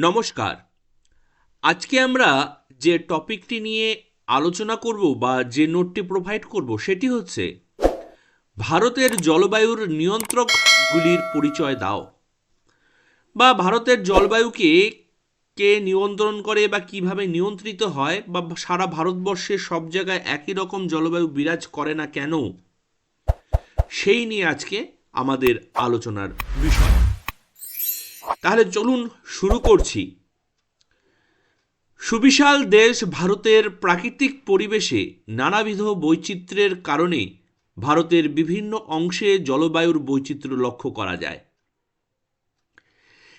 নমস্কার। আজকে আমরা যে টপিকটি নিয়ে আলোচনা করব বা যে নোটটি প্রোভাইড করব সেটি হচ্ছে, ভারতের জলবায়ুর নিয়ন্ত্রকগুলির পরিচয় দাও। বা ভারতের জলবায়ুকে কে নিয়ন্ত্রণ করে বা কীভাবে নিয়ন্ত্রিত হয় বা সারা ভারতবর্ষের সব জায়গায় একই রকম জলবায়ু বিরাজ করে না কেন? সেই নিয়ে আজকে আমাদের আলোচনার বিষয়। তাহলে চলুন শুরু করছি। সুবিশাল দেশ ভারতের প্রাকৃতিক পরিবেশে নানাবিধ বৈচিত্র্যের কারণে ভারতের বিভিন্ন অংশে জলবায়ুর বৈচিত্র্য লক্ষ্য করা যায়।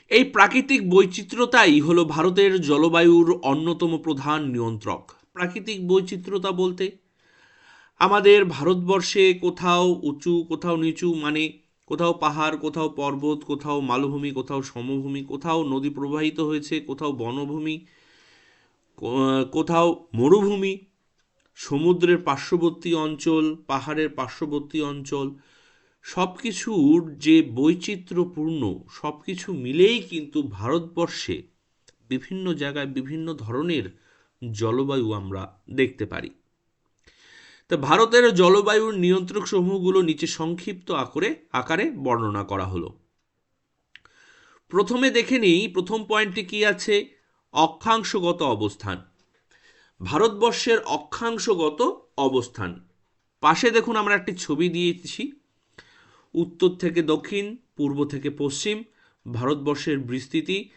এই প্রাকৃতিক বৈচিত্র্যতাই হলো ভারতের জলবায়ুর অন্যতম প্রধান নিয়ন্ত্রক। প্রাকৃতিক বৈচিত্র্যতা বলতে আমাদের ভারতবর্ষে কোথাও উঁচু, কোথাও নিচু মানে কোথাও পাহাড়, কোথাও পর্বত, কোথাও মালভূমি, কোথাও সমভূমি, কোথাও নদী প্রবাহিত হয়েছে, কোথাও বনভূমি কোথাও মরুভূমি, সমুদ্রের পার্শ্ববর্তী অঞ্চল, পাহাড়ের পার্শ্ববর্তী অঞ্চল সব কিছুর যে বৈচিত্র্যপূর্ণ সব কিছু মিলেই কিন্তু ভারতবর্ষে বিভিন্ন জায়গায় বিভিন্ন ধরনের জলবায়ু আমরা দেখতে পারি। তা ভারতের জলবায়ুর নিয়ন্ত্রক সমূহগুলো নিচে সংক্ষিপ্ত আকারে আকারে বর্ণনা করা হলো। প্রথমে দেখে নিই, প্রথম পয়েন্টটি কি আছে? অক্ষাংশগত অবস্থান। ভারতবর্ষের অক্ষাংশগত অবস্থান। পাশে দেখুন আমরা একটি ছবি দিয়েছি। উত্তর থেকে দক্ষিণ, পূর্ব থেকে পশ্চিম, ভারতবর্ষের বিস্তৃতি,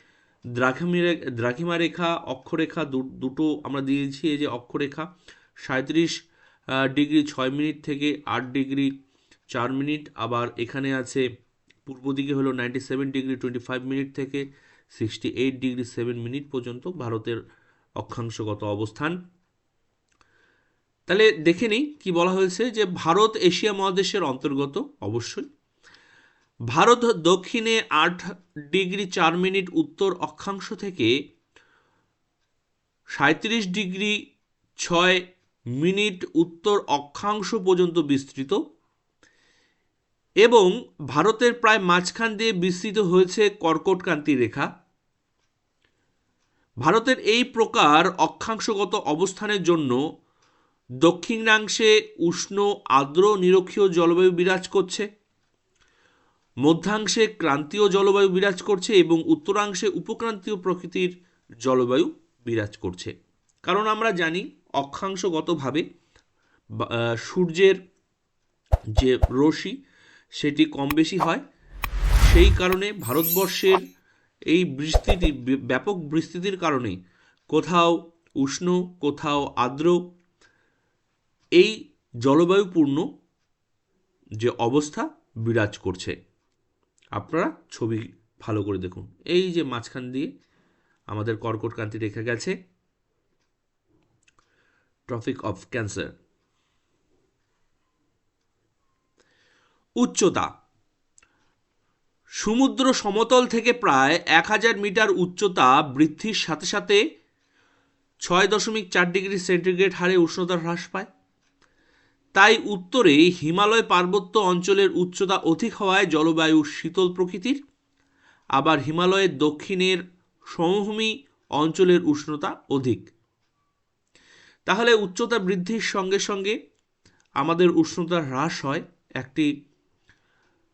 দ্রাঘিমা দ্রাঘিমা রেখা, অক্ষরেখা দুটো আমরা দিয়েছি, এই যে অক্ষরেখা সাঁত্রিশ ডিগ্রি ছয় মিনিট থেকে আট ডিগ্রি চার মিনিট। আবার এখানে আছে, পূর্ব দিকে হলো ninety seven degree twenty five minute থেকে sixty eight degree seven minute পর্যন্ত ভারতের অক্ষাংশগত অবস্থান। তাহলে দেখে নিই কি বলা হয়েছে যে ভারত এশিয়া মহাদেশের অন্তর্গত অবশ্যই। ভারত দক্ষিণে আট ডিগ্রি চার মিনিট, উত্তর অক্ষাংশ থেকে সাঁত্রিশ ডিগ্রি ছয় মিনিট উত্তর অক্ষাংশ পর্যন্ত বিস্তৃত এবং ভারতের প্রায় মাঝখান দিয়ে বিস্তৃত হয়েছে কর্কটকান্তি রেখা। ভারতের এই প্রকার অক্ষাংশগত অবস্থানের জন্য দক্ষিণাংশে উষ্ণ, আর্দ্র, নিরক্ষীয় জলবায়ু বিরাজ করছে, মধ্যাংশে ক্রান্তীয় জলবায়ু বিরাজ করছে এবং উত্তরাংশে উপক্রান্তীয় প্রকৃতির জলবায়ু বিরাজ করছে। কারণ আমরা জানি অক্ষাংশগতভাবে সূর্যের যে রশ্মি, সেটি কম বেশি হয়। সেই কারণে ভারতবর্ষের এই বিস্তৃতি ব্যাপক বিস্তৃতির কারণে কোথাও উষ্ণ, কোথাও আর্দ্র, এই জলবায়ুপূর্ণ যে অবস্থা বিরাজ করছে। আপনারা ছবি ভালো করে দেখুন। এই যে মাঝখান দিয়ে আমাদের কর্কটকান্তি রেখে গেছে ট্রফিক অফ ক্যান্সার উচ্চতা, সমুদ্র সমতল থেকে প্রায় এক হাজার মিটার উচ্চতা বৃদ্ধির সাথে সাথে ছয় দশমিক চার ডিগ্রি সেন্টিগ্রেড হারে উষ্ণতা হ্রাস পায়। তাই উত্তরে হিমালয় পার্বত্য অঞ্চলের উচ্চতা অধিক হওয়ায় জলবায়ু শীতল প্রকৃতির। আবার হিমালয়ের দক্ষিণের সমভূমি অঞ্চলের উষ্ণতা অধিক। তাহলে উচ্চতা বৃদ্ধির সঙ্গে সঙ্গে আমাদের উষ্ণতা হ্রাস হয় একটি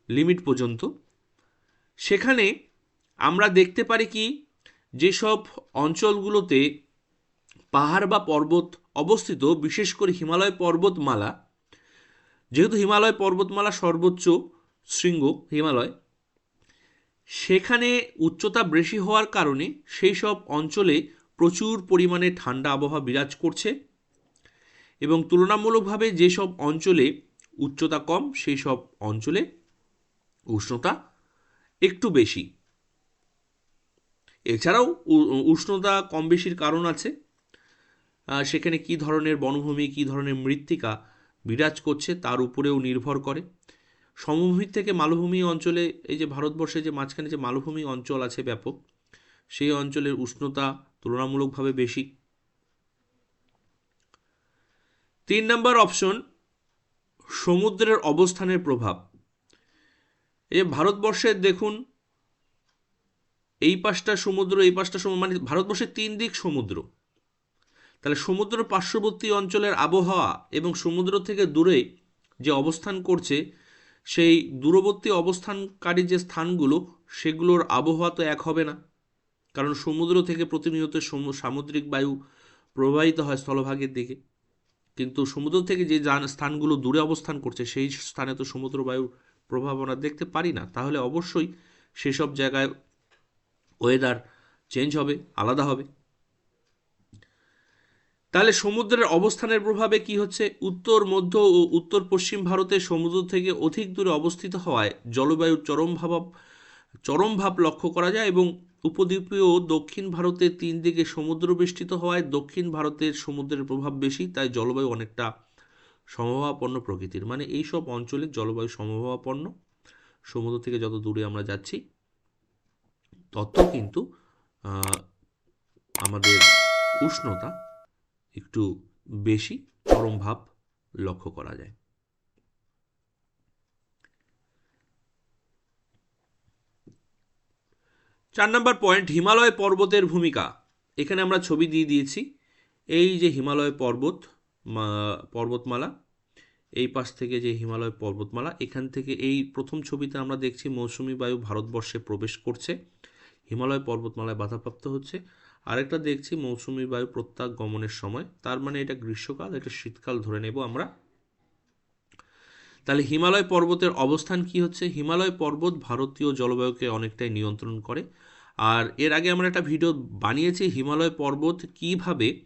লিমিট পর্যন্ত। সেখানে আমরা দেখতে পারি কি, যেসব অঞ্চলগুলোতে পাহাড় বা পর্বত অবস্থিত, বিশেষ করে হিমালয় পর্বতমালা, যেহেতু হিমালয় পর্বতমালা সর্বোচ্চ শৃঙ্গ, হিমালয়, সেখানে উচ্চতা বেশি হওয়ার কারণে সেই সব অঞ্চলে প্রচুর পরিমাণে ঠান্ডা আবহাওয়া বিরাজ করছে এবং তুলনামূলকভাবে যেসব অঞ্চলে উচ্চতা কম সেই সব অঞ্চলে উষ্ণতা একটু বেশি। এছাড়াও উষ্ণতা কম বেশির কারণ আছে। সেখানে কি ধরনের বনভূমি, কি ধরনের মৃত্তিকা বিরাজ করছে তার উপরেও নির্ভর করে। সমভূমি থেকে মালভূমি অঞ্চলে এই যে ভারতবর্ষে যে মাঝখানে যে মালভূমি অঞ্চল আছে ব্যাপক, সেই অঞ্চলের উষ্ণতা তুলনামূলকভাবে বেশি। তিন নম্বর অপশন, সমুদ্রের অবস্থানের প্রভাব। এই ভারতবর্ষের, দেখুন, এই পাশটা সমুদ্র, এই পাশটা সমুদ্র মানে ভারতবর্ষের তিন দিক সমুদ্র। তাহলে সমুদ্র পার্শ্ববর্তী অঞ্চলের আবহাওয়া এবং সমুদ্র থেকে দূরে যে অবস্থান করছে, সেই দূরবর্তী অবস্থানকারী যে স্থানগুলো, সেগুলোর আবহাওয়া তো এক হবে না। কারণ সমুদ্র থেকে প্রতিনিয়ত সমু- সামুদ্রিক বায়ু প্রবাহিত হয় স্থলভাগের দিকে। কিন্তু সমুদ্র থেকে যে যান- স্থানগুলো দূরে অবস্থান করছে, সেই স্থানে তো সমুদ্র বায়ুর প্রভাব আমরা দেখতে পারি না। তাহলে অবশ্যই সেসব জায়গায় ওয়েদার চেঞ্জ হবে, আলাদা হবে। তাহলে সমুদ্রের অবস্থানের প্রভাবে কি হচ্ছে? উত্তর, মধ্য ও উত্তর পশ্চিম ভারতে সমুদ্র থেকে অধিক দূরে অবস্থিত হওয়ায় জলবায়ুর চরম ভাব চরম ভাব লক্ষ্য করা যায় এবং উপদ্বীপীয় দক্ষিণ ভারতে তিন দিকে সমুদ্র বেষ্টিত হওয়ায় দক্ষিণ ভারতের সমুদ্রের প্রভাব বেশি, তাই জলবায়ু অনেকটা সমভাবাপন্ন প্রকৃতির। মানে এই সব অঞ্চলে জলবায়ু সমভাবাপন্ন। সমুদ্র থেকে যত দূরে আমরা যাচ্ছি, তত কিন্তু আমাদের উষ্ণতা একটু বেশি, চরম ভাব লক্ষ্য করা যায়। চার নম্বর পয়েন্ট হিমালয় পর্বতের ভূমিকা। এখানে আমরা ছবি দিয়ে দিয়েছি। এই যে হিমালয় পর্বত পর্বতমালা, এই পাশ থেকে যে হিমালয় পর্বতমালা, এখান থেকে এই প্রথম ছবিতে আমরা দেখছি মৌসুমি বায়ু ভারতবর্ষে প্রবেশ করছে। হিমালয় পর্বতমালায় বাধাপ্রাপ্ত হচ্ছে। আরেকটা দেখছি মৌসুমি বায়ু প্রত্যাগ গমনের সময়। তার মানে এটা গ্রীষ্মকাল, এটা শীতকাল ধরে নেব আমরা। তাহলে হিমালয় পর্বতের অবস্থান কি হচ্ছে? হিমালয় পর্বত ভারতীয় জলবায়ুকে অনেকটাই নিয়ন্ত্রণ করে। আর এর আগে আমরা একটা ভিডিও বানিয়েছি, হিমালয় পর্বত কীভাবে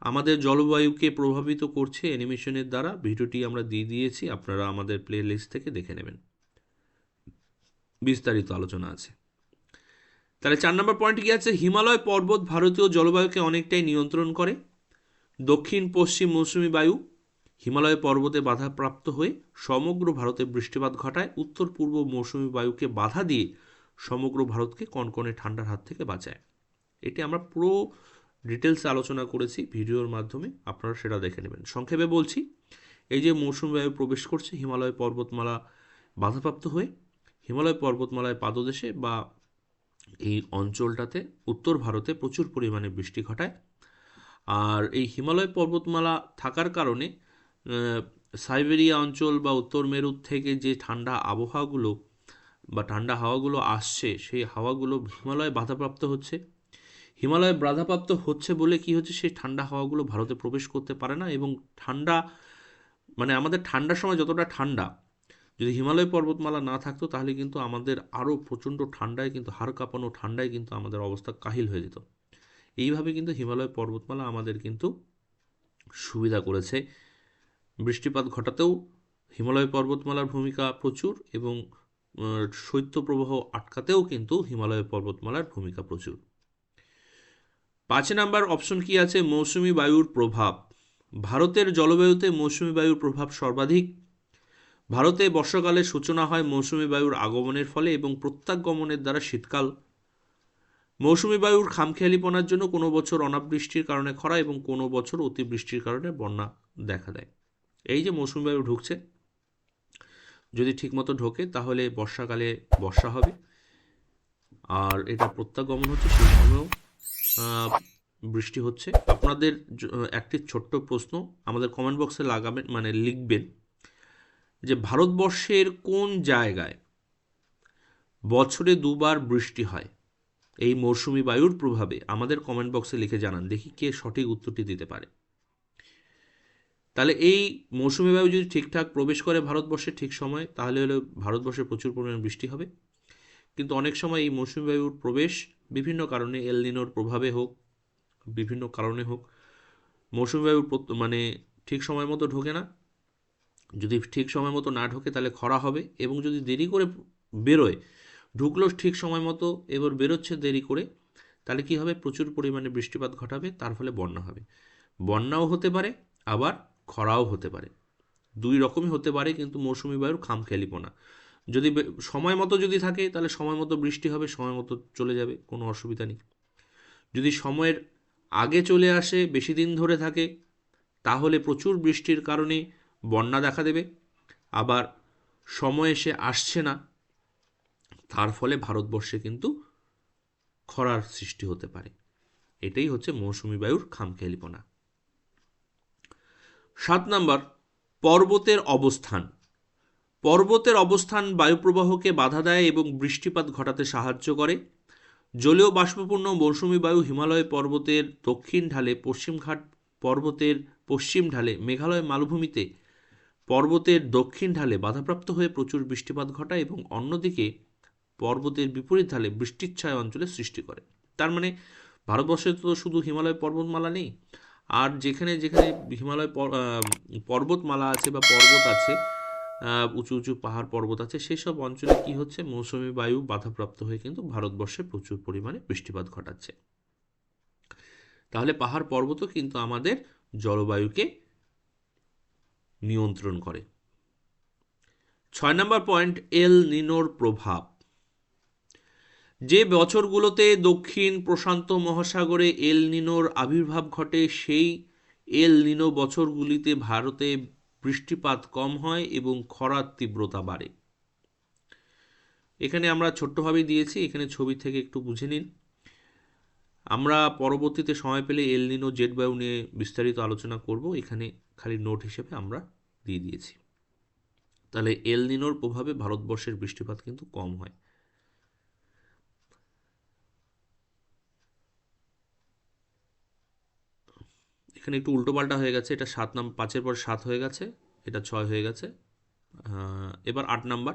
আমাদের জলবায়ুকে প্রভাবিত করছে অ্যানিমেশনের দ্বারা। ভিডিওটি আমরা দিয়ে দিয়েছি, আপনারা আমাদের প্লে লিস্ট থেকে দেখে নেবেন। বিস্তারিত আলোচনা আছে। তাহলে চার নম্বর পয়েন্ট কি আছে? হিমালয় পর্বত ভারতীয় জলবায়ুকে অনেকটাই নিয়ন্ত্রণ করে। দক্ষিণ, পশ্চিম মৌসুমি বায়ু হিমালয় পর্বতে বাধাপ্রাপ্ত হয়ে সমগ্র ভারতে বৃষ্টিপাত ঘটায়। উত্তর পূর্ব মৌসুমি বায়ুকে বাধা দিয়ে সমগ্র ভারতকে কনকনে ঠান্ডার হাত থেকে বাঁচায়। এটি আমরা পুরো ডিটেলসে আলোচনা করেছি ভিডিওর মাধ্যমে, আপনারা সেটা দেখে নেবেন। সংক্ষেপে বলছি, এই যে মৌসুমি বায়ু প্রবেশ করছে, হিমালয় পর্বতমালা বাধাপ্রাপ্ত হয়ে হিমালয় পর্বতমালায় পাদদেশে বা এই অঞ্চলটাতে উত্তর ভারতে প্রচুর পরিমাণে বৃষ্টি ঘটায়। আর এই হিমালয় পর্বতমালা থাকার কারণে সাইবেরিয়া অঞ্চল বা উত্তর মেরু থেকে যে ঠান্ডা আবহাওয়াগুলো বা ঠান্ডা হাওয়াগুলো আসছে, সেই হাওয়াগুলো হিমালয়ে বাধাপ্রাপ্ত হচ্ছে। হিমালয়ে বাধাপ্রাপ্ত হচ্ছে বলে কি হচ্ছে? সেই ঠান্ডা হাওয়াগুলো ভারতে প্রবেশ করতে পারে না এবং ঠান্ডা মানে আমাদের ঠান্ডার সময় যতটা ঠান্ডা, যদি হিমালয় পর্বতমালা না থাকতো তাহলে কিন্তু আমাদের আরও প্রচণ্ড ঠান্ডায় কিন্তু, হাড় কাঁপানো ঠান্ডায় কিন্তু আমাদের অবস্থা কাহিল হয়ে যেত। এইভাবে কিন্তু হিমালয় পর্বতমালা আমাদের কিন্তু সুবিধা করেছে। বৃষ্টিপাত ঘটাতেও হিমালয় পর্বতমালার ভূমিকা প্রচুর এবং শৈত্যপ্রবাহ আটকাতেও কিন্তু হিমালয় পর্বতমালার ভূমিকা প্রচুর। পাঁচ নাম্বার অপশন কি আছে? মৌসুমি বায়ুর প্রভাব। ভারতের জলবায়ুতে মৌসুমি বায়ুর প্রভাব সর্বাধিক। ভারতে বর্ষাকালের সূচনা হয় মৌসুমি বায়ুর আগমনের ফলে এবং প্রত্যাগমনের দ্বারা শীতকাল। মৌসুমি বায়ুর খামখেয়ালিপনার জন্য কোনো বছর অনাবৃষ্টির কারণে খরা এবং কোনো বছর অতিবৃষ্টির কারণে বন্যা দেখা দেয়। এই যে মৌসুমি বায়ু ঢুকছে, যদি ঠিকমতো ঢোকে তাহলে বর্ষাকালে বর্ষা হবে। আর এটা প্রত্যাগমন হচ্ছে সেই সময়ও বৃষ্টি হচ্ছে। আপনাদের একটি ছোট্ট প্রশ্ন আমাদের কমেন্ট বক্সে লাগাবেন মানে লিখবেন যে, ভারতবর্ষের কোন জায়গায় বছরে দুবার বৃষ্টি হয়? এই মৌসুমি বায়ুর প্রভাবে আমাদের কমেন্ট বক্সে লিখে জানান, দেখি কে সঠিক উত্তরটি দিতে পারে। তাহলে এই মৌসুমি বায়ু যদি ঠিকঠাক প্রবেশ করে ভারতবর্ষে ঠিক সময়, তাহলে হলে ভারতবর্ষে প্রচুর পরিমাণে বৃষ্টি হবে। কিন্তু অনেক সময় এই মৌসুমি বায়ুর প্রবেশ বিভিন্ন কারণে এলনিনোর প্রভাবে হোক, বিভিন্ন কারণে হোক, মৌসুমি বায়ু মানে ঠিক সময় মতো ঢোকে না। যদি ঠিক সময় মতো না ঢোকে, তাহলে খরা হবে এবং যদি দেরি করে বেরোয় ঢুকলো ঠিক সময় মতো এবার বেরোচ্ছে দেরি করে, তাহলে কি হবে? প্রচুর পরিমাণে বৃষ্টিপাত ঘটাবে, তার ফলে বন্যা হবে। বন্যাও হতে পারে, আবার খরাও হতে পারে। দুই রকমই হতে পারে, কিন্তু মৌসুমি বায়ুর খামখেয়ালিপনা। যদি সময় মতো যদি থাকে, তাহলে সময় মতো বৃষ্টি হবে, সময় মতো চলে যাবে, কোনো অসুবিধা নেই। যদি সময়ের আগে চলে আসে, বেশি দিন ধরে থাকে, তাহলে প্রচুর বৃষ্টির কারণে বন্যা দেখা দেবে। আবার সময় এসে আসছে না, তার ফলে ভারতবর্ষে কিন্তু খরার সৃষ্টি হতে পারে। এটাই হচ্ছে মৌসুমি বায়ুর খামখেয়ালিপনা। সাত নাম্বার, পর্বতের অবস্থান। পর্বতের অবস্থান বায়ুপ্রবাহকে বাধা দেয় এবং বৃষ্টিপাত ঘটাতে সাহায্য করে। জলীয় বাষ্পপূর্ণ মৌসুমি বায়ু হিমালয় পর্বতের দক্ষিণ ঢালে পশ্চিমঘাট পর্বতের পশ্চিম ঢালে মেঘালয় মালভূমিতে পর্বতের দক্ষিণ ঢালে বাধাপ্রাপ্ত হয়ে প্রচুর বৃষ্টিপাত ঘটায় এবং অন্যদিকে পর্বতের বিপরীত ঢালে বৃষ্টিচ্ছায় অঞ্চলের সৃষ্টি করে। তার মানে ভারতবর্ষে তো শুধু হিমালয় পর্বতমালা নেই আর যেখানে যেখানে হিমালয় পর্বতমালা আছে বা পর্বত আছে উঁচু উঁচু পাহাড় পর্বত আছে, সেসব অঞ্চলে কি হচ্ছে? মৌসুমি বায়ু বাধাপ্রাপ্ত হয়ে কিন্তু ভারতবর্ষে প্রচুর পরিমাণে বৃষ্টিপাত ঘটাচ্ছে। তাহলে পাহাড় পর্বতও কিন্তু আমাদের জলবায়ুকে নিয়ন্ত্রণ করে। ছয় নম্বর পয়েন্ট, এল নিনোর প্রভাব। যে বছরগুলোতে দক্ষিণ প্রশান্ত মহাসাগরে এল নিনোর আবির্ভাব ঘটে, সেই এল নিনো বছরগুলিতে ভারতে বৃষ্টিপাত কম হয় এবং খরার তীব্রতা বাড়ে। এখানে আমরা ছোট্টভাবেই দিয়েছি, এখানে ছবি থেকে একটু বুঝে নিন। আমরা পরবর্তীতে সময় পেলে এল নিনো জেট বায়ু নিয়ে বিস্তারিত আলোচনা করব। এখানে খালি নোট হিসেবে আমরা দিয়ে দিয়েছি। তাহলে এল নিনোর প্রভাবে ভারতবর্ষের বৃষ্টিপাত কিন্তু কম হয়। এখানে একটু উল্টোপাল্টা হয়ে গেছে। এটা সাত নাম পাঁচের পর সাত হয়ে গেছে। এটা ছয় হয়ে গেছে। এবার আট নাম্বার।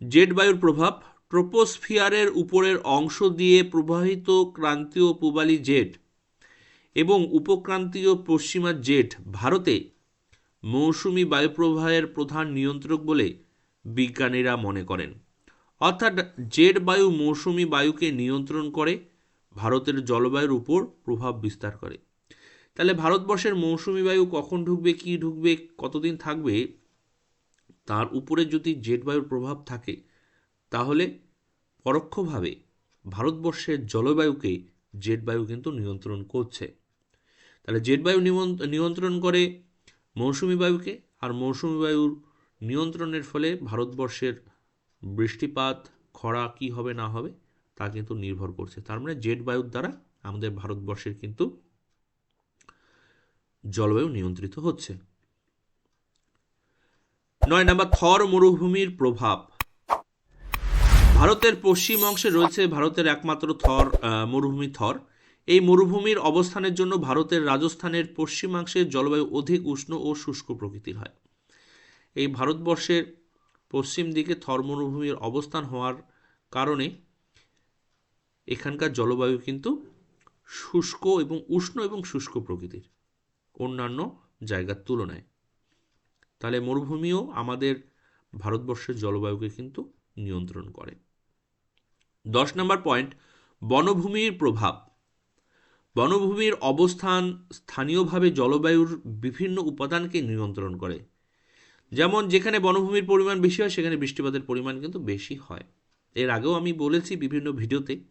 জেট বায়ুর প্রভাব ট্রোপোস্ফিয়ারের উপরের অংশ দিয়ে প্রবাহিত ক্রান্তীয় পূবালি জেট এবং উপক্রান্তীয় পশ্চিমা জেট ভারতে মৌসুমি বায়ুপ্রবাহের প্রধান নিয়ন্ত্রক বলে বিজ্ঞানীরা মনে করেন। অর্থাৎ জেট বায়ু মৌসুমি বায়ুকে নিয়ন্ত্রণ করে, ভারতের জলবায়ুর উপর প্রভাব বিস্তার করে। তাহলে ভারতবর্ষের মৌসুমি বায়ু কখন ঢুকবে, কি ঢুকবে, কতদিন থাকবে, তার উপরে যদি জেট বায়ুর প্রভাব থাকে, তাহলে পরোক্ষভাবে ভারতবর্ষের জলবায়ুকে জেট বায়ু কিন্তু নিয়ন্ত্রণ করছে। তাহলে জেট বায়ু নিয়ন্ত্রণ করে মৌসুমি বায়ুকে, আর মৌসুমি বায়ুর নিয়ন্ত্রণের ফলে ভারতবর্ষের বৃষ্টিপাত, খরা কি হবে না হবে, তা কিন্তু নির্ভর করছে। তার মানে জেট বায়ুর দ্বারা আমাদের ভারতবর্ষের কিন্তু জলবায়ু নিয়ন্ত্রিত হচ্ছে। নয় নাম্বার, থর মরুভূমির প্রভাব। ভারতের পশ্চিম অংশে রয়েছে ভারতের একমাত্র থর মরুভূমি থর। এই মরুভূমির অবস্থানের জন্য ভারতের রাজস্থানের পশ্চিমাংশের জলবায়ু অধিক উষ্ণ ও শুষ্ক প্রকৃতির হয়। এই ভারতবর্ষের পশ্চিম দিকে থর মরুভূমির অবস্থান হওয়ার কারণে এখানকার জলবায়ু কিন্তু শুষ্ক এবং উষ্ণ এবং শুষ্ক প্রকৃতির। অন্যান্য জায়গার তুলনায়। তাহলে মরুভূমিও আমাদের ভারতবর্ষের জলবায়ুকে কিন্তু নিয়ন্ত্রণ করে। দশ নম্বর পয়েন্ট, বনভূমির প্রভাব। বনভূমির অবস্থান স্থানীয়ভাবে জলবায়ুর বিভিন্ন উপাদানকে নিয়ন্ত্রণ করে। যেমন যেখানে বনভূমির পরিমাণ বেশি হয়, সেখানে বৃষ্টিপাতের পরিমাণ কিন্তু বেশি হয়। এর আগেও আমি বলেছি বিভিন্ন ভিডিওতে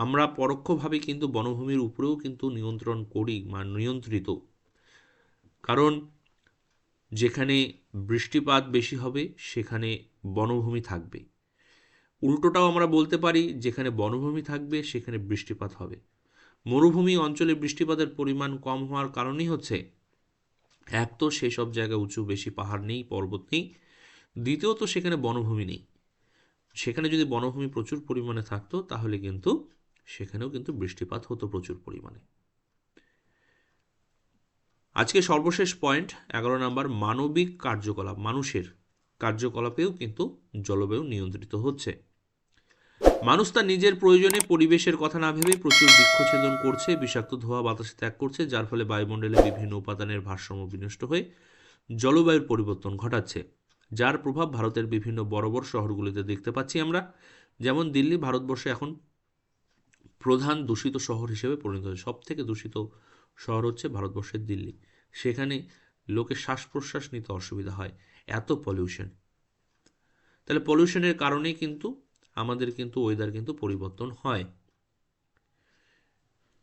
আমরা পরোক্ষভাবে কিন্তু বনভূমির উপরেও কিন্তু নিয়ন্ত্রণ করি বা নিয়ন্ত্রিত। কারণ যেখানে বৃষ্টিপাত বেশি হবে, সেখানে বনভূমি থাকবে। উল্টোটাও আমরা বলতে পারি, যেখানে বনভূমি থাকবে, সেখানে বৃষ্টিপাত হবে। মরুভূমি অঞ্চলে বৃষ্টিপাতের পরিমাণ কম হওয়ার কারণই হচ্ছে, এক তো সেসব জায়গায় উঁচু, বেশি পাহাড় নেই, পর্বত নেই। দ্বিতীয়ত, সেখানে বনভূমি নেই। সেখানে যদি বনভূমি প্রচুর পরিমাণে থাকতো, তাহলে কিন্তু সেখানেও কিন্তু বৃষ্টিপাত হতো প্রচুর পরিমাণে। আজকে সর্বশেষ পয়েন্ট এগারো নম্বর, মানবিক কার্যকলাপ, মানুষের কার্যকলাপেও কিন্তু জলবায়ু নিয়ন্ত্রিত হচ্ছে। মানুষ তার নিজের প্রয়োজনে পরিবেশের কথা না ভেবে প্রচুর বৃক্ষছেদন করছে, বিষাক্ত ধোঁয়া বাতাসে ত্যাগ করছে, যার ফলে বায়ুমণ্ডলে বিভিন্ন উপাদানের ভারসাম্য বিনষ্ট হয়ে জলবায়ুর পরিবর্তন ঘটাচ্ছে। যার প্রভাব ভারতের বিভিন্ন বড় বড় শহরগুলিতে দেখতে পাচ্ছি আমরা। যেমন দিল্লি, ভারতবর্ষে এখন প্রধান দূষিত শহর হিসেবে পরিণত হয়েছে। সব থেকে দূষিত শহর হচ্ছে ভারতবর্ষের দিল্লি। সেখানে লোকের শ্বাস প্রশ্বাস নিতে অসুবিধা হয়। এত পলিউশন তাহলে পলিউশনের কারণেই কিন্তু আমাদের কিন্তু ওয়েদার কিন্তু পরিবর্তন হয়।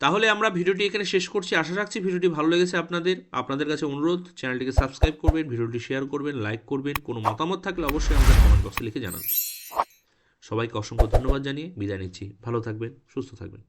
তাহলে আমরা ভিডিওটি এখানে শেষ করছি। আশা রাখছি ভিডিওটি ভালো লেগেছে আপনাদের। আপনাদের কাছে অনুরোধ, চ্যানেলটিকে সাবস্ক্রাইব করবেন, ভিডিওটি শেয়ার করবেন লাইক করবেন। কোনো মতামত থাকলে অবশ্যই আমাদের কমেন্ট বক্সে লিখে জানান। সবাইকে অসংখ্য ধন্যবাদ জানিয়ে বিদায় নিচ্ছি। ভালো থাকবেন সুস্থ থাকবেন।